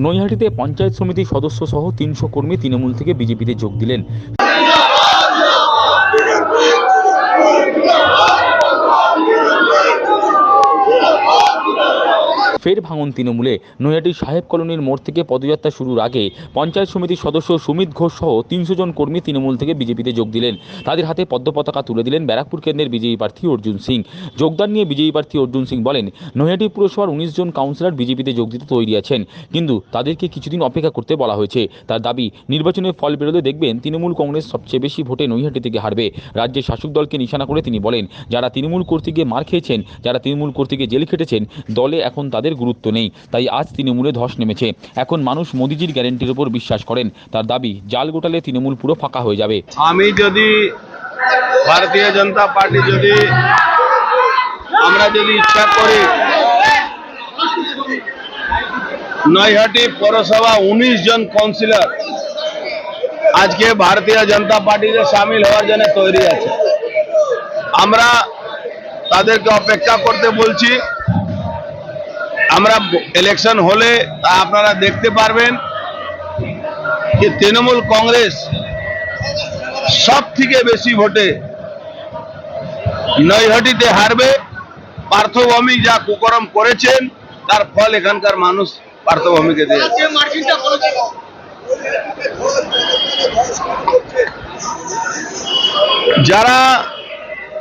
নৈহাটিতে পঞ্চায়েত সমিতির সদস্য সহ তিনশো কর্মী তৃণমূল থেকে বিজেপিতে যোগ দিলেন। ফের ভাঙন তৃণমূলে। নৈহাটির সাহেব কলোনির মোড় থেকে পদযাত্রা শুরুর আগে পঞ্চায়েত সমিতির সদস্য সুমিত ঘোষ সহ তিনশো জন কর্মী তৃণমূল থেকে বিজেপিতে যোগ দিলেন। তাদের হাতে পদ্ম পতাকা তুলে দিলেন ব্যারাকপুর কেন্দ্রের বিজয়ী প্রার্থী অর্জুন সিং। যোগদান নিয়ে বিজয়ী প্রার্থী অর্জুন সিং বলেন, নৈহাটি পুরসভার উনিশ জন কাউন্সিলর বিজেপিতে যোগ দিতে তৈরি আছেন, কিন্তু তাদেরকে কিছুদিন অপেক্ষা করতে বলা হয়েছে। তার দাবি নির্বাচনের ফল বেরোলে দেখবেন তৃণমূল কংগ্রেস সবচেয়ে বেশি ভোটে নৈহাটি থেকে হারবে। রাজ্যের শাসক দলকে নিশানা করে তিনি বলেন, যারা তৃণমূল করতে গিয়ে মার খেয়েছেন, যারা তৃণমূল কর্তৃকে জেল খেটেছেন, দলে এখন তাদের গুরুত্ব নেই, তাই আজ তৃণমূলে ধস নেমেছে। এখন মানুষ মোদিজির গ্যারেন্টির উপর বিশ্বাস করেন। তার দাবি, জাল গোটালে তৃণমূল পুরো ফাঁকা হয়ে যাবে। আমি যদি ভারতীয় জনতা পার্টি যদি আমরা যদি ইচ্ছা করি, নৈহাটি পৌরসভা উনিশ জন কাউন্সিলর আজকে ভারতীয় জনতা পার্টিতে সামিল হওয়ার জন্য তৈরি আছে। আমরা তাদেরকে অপেক্ষা করতে বলছি আমরা ইলেকশন হলে তা আপনারা দেখতে পারবেন যে তৃণমূল কংগ্রেস সব থেকে বেশি ভোটে নৈহাটিতে হারবে। পার্থভূমি যা কুকরম করেছেন, তার ফল এখানকার মানুষ পার্থভূমিকে দিয়েছে যে মার্জিনটা বলেছিল যারা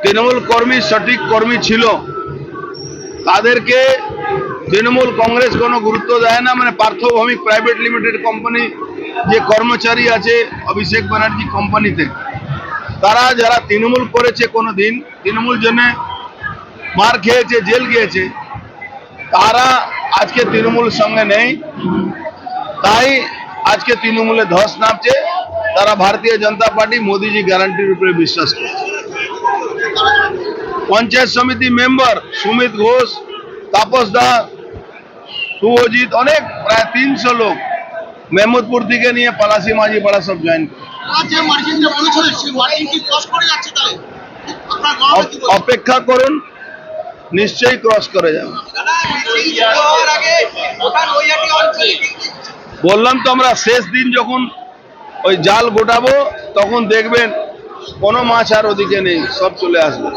তৃণমূল কর্মী, সঠিক কর্মী ছিল, তাদেরকে তৃণমূল কংগ্রেস কোনো গুরুত্ব দেয় না মানে পার্থভৌমিক প্রাইভেট লিমিটেড কোম্পানি যে কর্মচারী আছে অভিষেক ব্যানার্জি কোম্পানিতে, তারা যারা তৃণমূল করেছে কোনো দিন তৃণমূল জন্য মার খেয়েছে, জেল গিয়েছে, তারা আজকে তৃণমূল সঙ্গে নেই, তাই আজকে তৃণমূলে ধস নামছে, তারা ভারতীয় জনতা পার্টি মোদিজি গ্যারান্টির উপরে বিশ্বাস করছে। পঞ্চায়েত সমিতি মেম্বার সুমিত ঘোষ, তাপস দা শুভজিৎ অনেক প্রায় তিনশো লোক। মেহমুদপুর থেকে নিয়ে পলাশি মাঝি পাড়া সব জয়েন? অপেক্ষা করুন নিশ্চয়ই ক্রস করে যাবে। বললাম তো আমরা শেষ দিন যখন ওই জাল গোটাবো তখন দেখবেন কোনো মাছ আর ওদিকে নেই সব চলে আসবে।